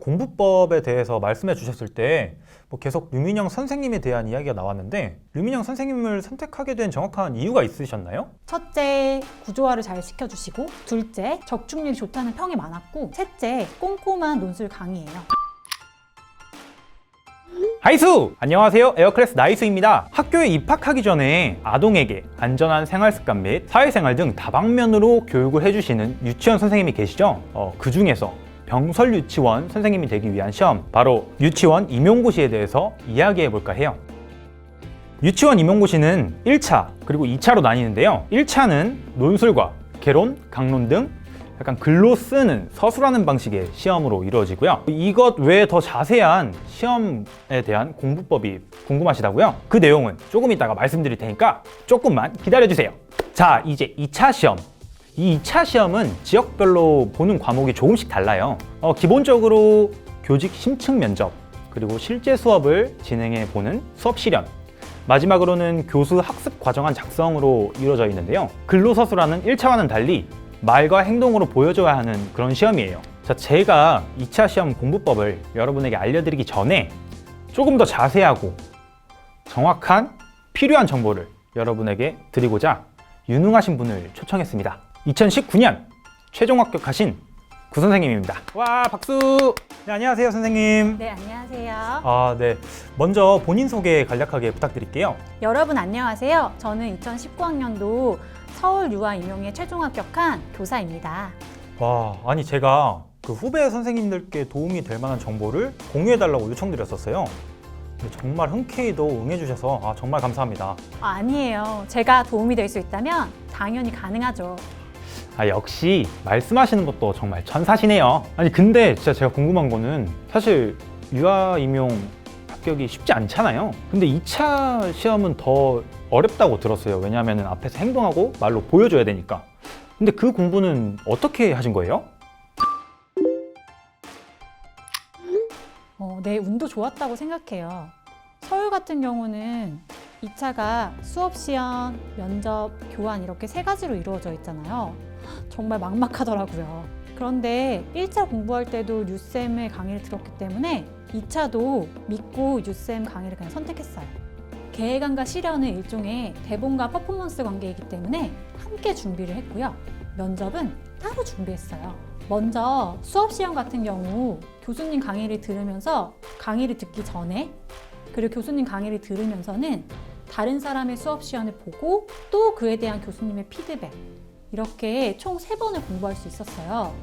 공부법에 대해서 말씀해 주셨을 때 뭐 계속 류민영 선생님에 대한 이야기가 나왔는데 류민영 선생님을 선택하게 된 정확한 이유가 있으셨나요? 첫째, 구조화를 잘 시켜주시고, 둘째, 적중률이 좋다는 평이 많았고, 셋째, 꼼꼼한 논술 강의예요. 하이수! 안녕하세요. 에어클래스 나이수입니다. 학교에 입학하기 전에 아동에게 안전한 생활 습관 및 사회생활 등 다방면으로 교육을 해주시는 유치원 선생님이 계시죠? 어, 그 중에서 병설 유치원 선생님이 되기 위한 시험, 바로 유치원 임용고시에 대해서 이야기해 볼까 해요. 유치원 임용고시는 1차 그리고 2차로 나뉘는데요. 1차는 논술과 개론, 강론 등 약간 글로 쓰는 서술하는 방식의 시험으로 이루어지고요. 이것 외에 더 자세한 시험에 대한 공부법이 궁금하시다고요? 그 내용은 조금 이따가 말씀드릴 테니까 조금만 기다려 주세요. 자, 이제 2차 시험. 이 2차 시험은 지역별로 보는 과목이 조금씩 달라요. 어, 기본적으로 교직 심층 면접, 그리고 실제 수업을 진행해 보는 수업 실현, 마지막으로는 교수 학습 과정안 작성으로 이루어져 있는데요. 근로서술하는 1차와는 달리 말과 행동으로 보여줘야 하는 그런 시험이에요. 자, 제가 2차 시험 공부법을 여러분에게 알려드리기 전에 조금 더 자세하고 정확한 필요한 정보를 여러분에게 드리고자 유능하신 분을 초청했습니다. 2019년 최종 합격하신 구 선생님입니다. 와, 박수! 네, 안녕하세요, 선생님. 네, 안녕하세요. 아, 네. 먼저 본인 소개 간략하게 부탁드릴게요. 여러분 안녕하세요. 저는 2019학년도 서울 유아 임용에 최종 합격한 교사입니다. 와, 아니 제가 그 후배 선생님들께 도움이 될 만한 정보를 공유해달라고 요청드렸었어요. 근데 정말 흔쾌히도 응해주셔서 아, 정말 감사합니다. 아, 아니에요. 제가 도움이 될 수 있다면 당연히 가능하죠. 아, 역시 말씀하시는 것도 정말 천사시네요. 아니, 근데 진짜 제가 궁금한 거는 사실 유아 임용 합격이 쉽지 않잖아요. 근데 2차 시험은 더 어렵다고 들었어요. 왜냐하면 앞에서 행동하고 말로 보여줘야 되니까. 근데 그 공부는 어떻게 하신 거예요? 어, 네, 운도 좋았다고 생각해요. 서울 같은 경우는 2차가 수업 시험, 면접, 교환 이렇게 세 가지로 이루어져 있잖아요. 정말 막막하더라고요. 그런데 1차 공부할 때도 유쌤의 강의를 들었기 때문에 2차도 믿고 유쌤 강의를 그냥 선택했어요. 계획안과 실현은 일종의 대본과 퍼포먼스 관계이기 때문에 함께 준비를 했고요. 면접은 따로 준비했어요. 먼저 수업 시험 같은 경우 교수님 강의를 들으면서 강의를 듣기 전에 그리고 교수님 강의를 들으면서는 다른 사람의 수업 시연을 보고 또 그에 대한 교수님의 피드백 이렇게 총 세 번을 공부할 수 있었어요.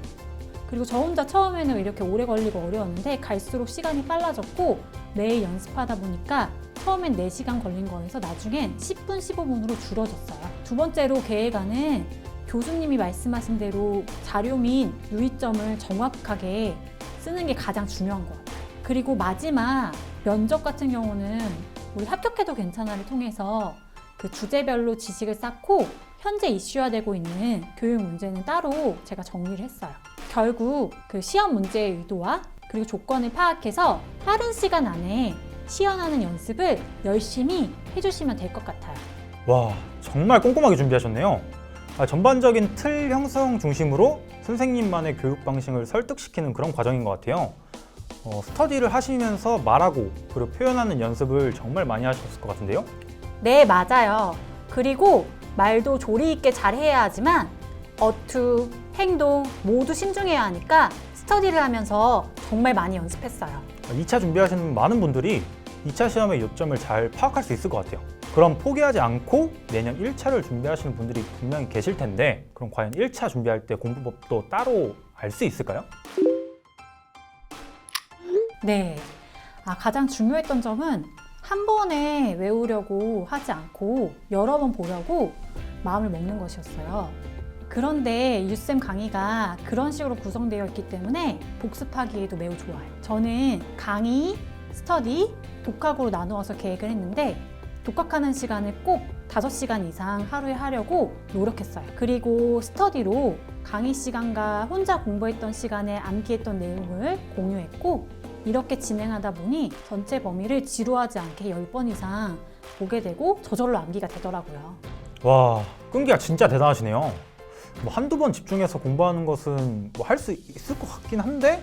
그리고 저 혼자 처음에는 이렇게 오래 걸리고 어려웠는데 갈수록 시간이 빨라졌고 매일 연습하다 보니까 처음엔 4시간 걸린 거에서 나중엔 10분, 15분으로 줄어졌어요. 두 번째로 계획안은 교수님이 말씀하신 대로 자료 및 유의점을 정확하게 쓰는 게 가장 중요한 것 같아요. 그리고 마지막 면접 같은 경우는 우리 합격해도 괜찮아를 통해서 그 주제별로 지식을 쌓고 현재 이슈화되고 있는 교육 문제는 따로 제가 정리를 했어요. 결국 그 시험 문제의 의도와 그리고 조건을 파악해서 빠른 시간 안에 시연하는 연습을 열심히 해주시면 될 것 같아요. 와, 정말 꼼꼼하게 준비하셨네요. 아, 전반적인 틀 형성 중심으로 선생님만의 교육 방식을 설득시키는 그런 과정인 것 같아요. 어, 스터디를 하시면서 말하고 그리고 표현하는 연습을 정말 많이 하셨을 것 같은데요. 네, 맞아요. 그리고 말도 조리 있게 잘 해야 하지만 어투, 행동 모두 신중해야 하니까 스터디를 하면서 정말 많이 연습했어요. 2차 준비하시는 많은 분들이 2차 시험의 요점을 잘 파악할 수 있을 것 같아요. 그럼 포기하지 않고 내년 1차를 준비하시는 분들이 분명히 계실 텐데 그럼 과연 1차 준비할 때 공부법도 따로 알 수 있을까요? 네. 아, 가장 중요했던 점은 한 번에 외우려고 하지 않고 여러 번 보려고 마음을 먹는 것이었어요. 그런데 유쌤 강의가 그런 식으로 구성되어 있기 때문에 복습하기에도 매우 좋아요. 저는 강의, 스터디, 독학으로 나누어서 계획을 했는데 독학하는 시간을 꼭 5시간 이상 하루에 하려고 노력했어요. 그리고 스터디로 강의 시간과 혼자 공부했던 시간에 암기했던 내용을 공유했고 이렇게 진행하다 보니 전체 범위를 지루하지 않게 10번 이상 보게 되고 저절로 암기가 되더라고요. 와, 끈기가 진짜 대단하시네요. 뭐 한두 번 집중해서 공부하는 것은 뭐 할 수 있을 것 같긴 한데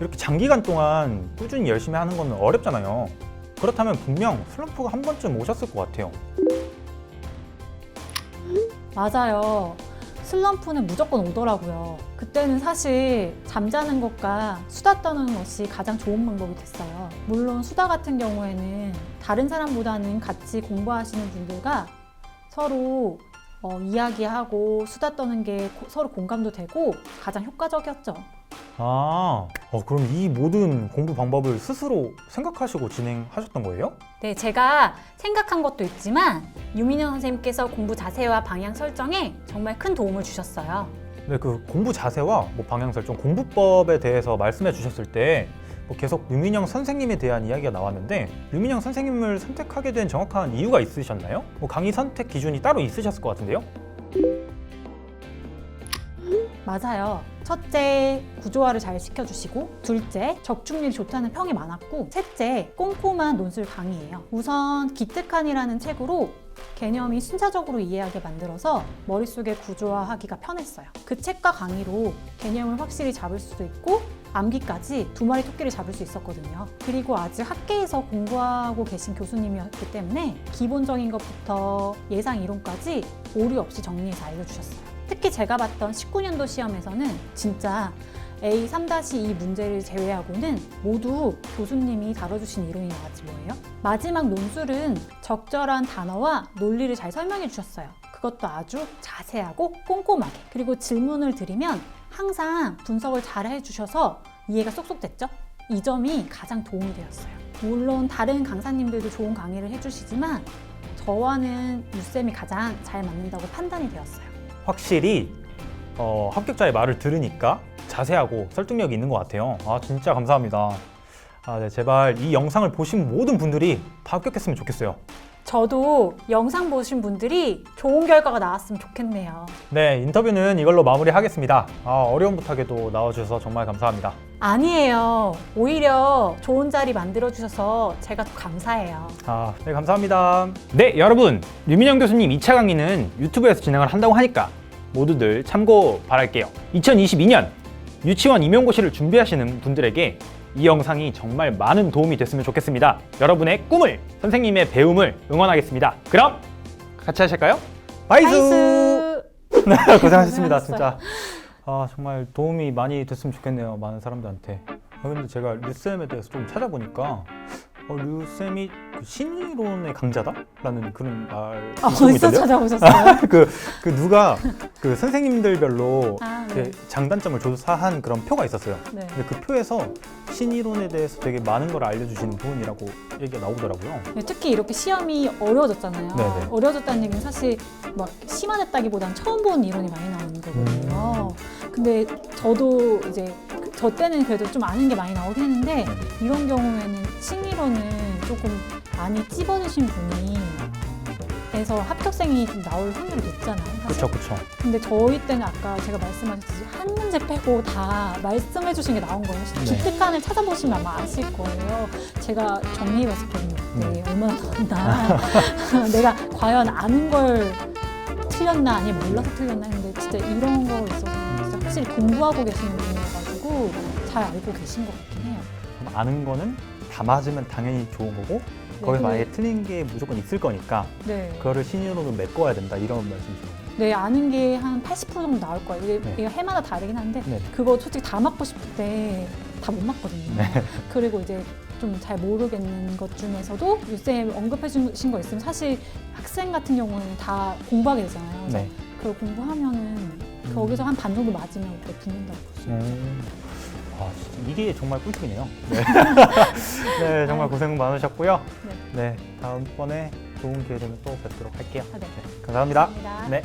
이렇게 장기간 동안 꾸준히 열심히 하는 건 어렵잖아요. 그렇다면 분명 슬럼프가 한 번쯤 오셨을 것 같아요. 맞아요. 슬럼프는 무조건 오더라고요. 그때는 사실 잠자는 것과 수다 떠는 것이 가장 좋은 방법이 됐어요. 물론 수다 같은 경우에는 다른 사람보다는 같이 공부하시는 분들과 서로 어, 이야기하고 수다 떠는 게 고- 서로 공감도 되고 가장 효과적이었죠. 아, 어, 그럼 이 모든 공부 방법을 스스로 생각하시고 진행하셨던 거예요? 네, 제가 생각한 것도 있지만 유민영 선생님께서 공부 자세와 방향 설정에 정말 큰 도움을 주셨어요. 네, 그 공부 자세와 뭐 방향 설정, 공부법에 대해서 말씀해 주셨을 때 뭐 계속 유민영 선생님에 대한 이야기가 나왔는데 유민영 선생님을 선택하게 된 정확한 이유가 있으셨나요? 뭐 강의 선택 기준이 따로 있으셨을 것 같은데요? 맞아요. 첫째, 구조화를 잘 시켜주시고, 둘째, 적중률이 좋다는 평이 많았고, 셋째, 꼼꼼한 논술 강의예요. 우선 기특한이라는 책으로 개념이 순차적으로 이해하게 만들어서 머릿속에 구조화하기가 편했어요. 그 책과 강의로 개념을 확실히 잡을 수도 있고, 암기까지 두 마리 토끼를 잡을 수 있었거든요. 그리고 아직 학계에서 공부하고 계신 교수님이었기 때문에 기본적인 것부터 예상 이론까지 오류 없이 정리해서 알려주셨어요. 특히 제가 봤던 19년도 시험에서는 진짜 A 3-2 문제를 제외하고는 모두 교수님이 다뤄주신 이론이 나왔지 뭐예요. 마지막 논술은 적절한 단어와 논리를 잘 설명해 주셨어요. 그것도 아주 자세하고 꼼꼼하게. 그리고 질문을 드리면 항상 분석을 잘 해주셔서 이해가 쏙쏙 됐죠? 이 점이 가장 도움이 되었어요. 물론 다른 강사님들도 좋은 강의를 해주시지만 저와는 유쌤이 가장 잘 맞는다고 판단이 되었어요. 확실히 어, 합격자의 말을 들으니까 자세하고 설득력이 있는 것 같아요. 아 진짜 감사합니다. 아, 네, 제발 이 영상을 보신 모든 분들이 다 합격했으면 좋겠어요. 저도 영상 보신 분들이 좋은 결과가 나왔으면 좋겠네요. 네, 인터뷰는 이걸로 마무리하겠습니다. 아, 어려운 부탁에도 나와주셔서 정말 감사합니다. 아니에요. 오히려 좋은 자리 만들어주셔서 제가 더 감사해요. 아, 네, 감사합니다. 네, 여러분. 유민영 교수님 2차 강의는 유튜브에서 진행을 한다고 하니까 모두들 참고 바랄게요. 2022년 유치원 임용고시를 준비하시는 분들에게 이 영상이 정말 많은 도움이 됐으면 좋겠습니다. 여러분의 꿈을, 선생님의 배움을 응원하겠습니다. 그럼 같이 하실까요? 바이스! 나이스! 네, 고생하셨습니다. 진짜. 아, 정말 도움이 많이 됐으면 좋겠네요, 많은 사람들한테. 아, 근데 제가 류쌤에 대해서 좀 찾아보니까 어, 류쌤이 그 신이론의 강자다라는 그런 말 아, 어디서 찾아보셨어요? 그, 그 누가 그 선생님들별로 아, 네. 이렇게 장단점을 조사한 그런 표가 있었어요. 네. 근데 그 표에서 신이론에 대해서 되게 많은 걸 알려주시는 분이라고 얘기가 나오더라고요. 네, 특히 이렇게 시험이 어려워졌잖아요. 네네. 어려워졌다는 얘기는 사실 막 심화됐다기보단 처음 본 이론이 많이 나오는 거거든요. 근데 저도 이제 그- 저 때는 그래도 좀 아는 게 많이 나오긴 했는데 네. 이런 경우에는 신이론은 조금 많이 찝어주신 분이 해서 합격생이 좀 나올 확률이 높잖아요. 사실. 그쵸, 그쵸. 근데 저희 때는 아까 제가 말씀하셨듯이 한 문제 빼고 다 말씀해 주신 게 나온 거예요. 네. 기특한을 찾아보시면 아마 아실 거예요. 제가 정리해 봤었거든요. 네. 네. 얼마나 나왔나. 내가 과연 아는 걸 틀렸나 아니면 몰라서 틀렸나 했는데 진짜 이런 거 있어서 진짜 확실히 공부하고 계시는 분이 잘 알고 계신 것 같긴 해요. 아는 거는 다 맞으면 당연히 좋은 거고 거기서 근데- 만약에 틀린 게 무조건 있을 거니까 네. 그거를 신이론으로 메꿔야 된다 이런 말씀이죠. 네, 아는 게 한 80% 정도 나올 거예요. 이게, 네. 이게 해마다 다르긴 한데 네. 그거 솔직히 다 맞고 싶을 때 다 못 맞거든요. 네. 그리고 이제 좀 잘 모르겠는 것 중에서도 유쌤 언급해 주신 거 있으면 사실 학생 같은 경우는 다 공부하게 되잖아요. 네. 그걸 공부하면은 거기서 한 반 정도 맞으면 그때 붙는다고 보시면 음. 아, 진짜 이게 정말 꿀팁이네요. 네. 네, 정말 고생 많으셨고요. 네. 네, 다음번에 좋은 기회 되면 또 뵙도록 할게요. 아, 네. 감사합니다. 감사합니다. 네.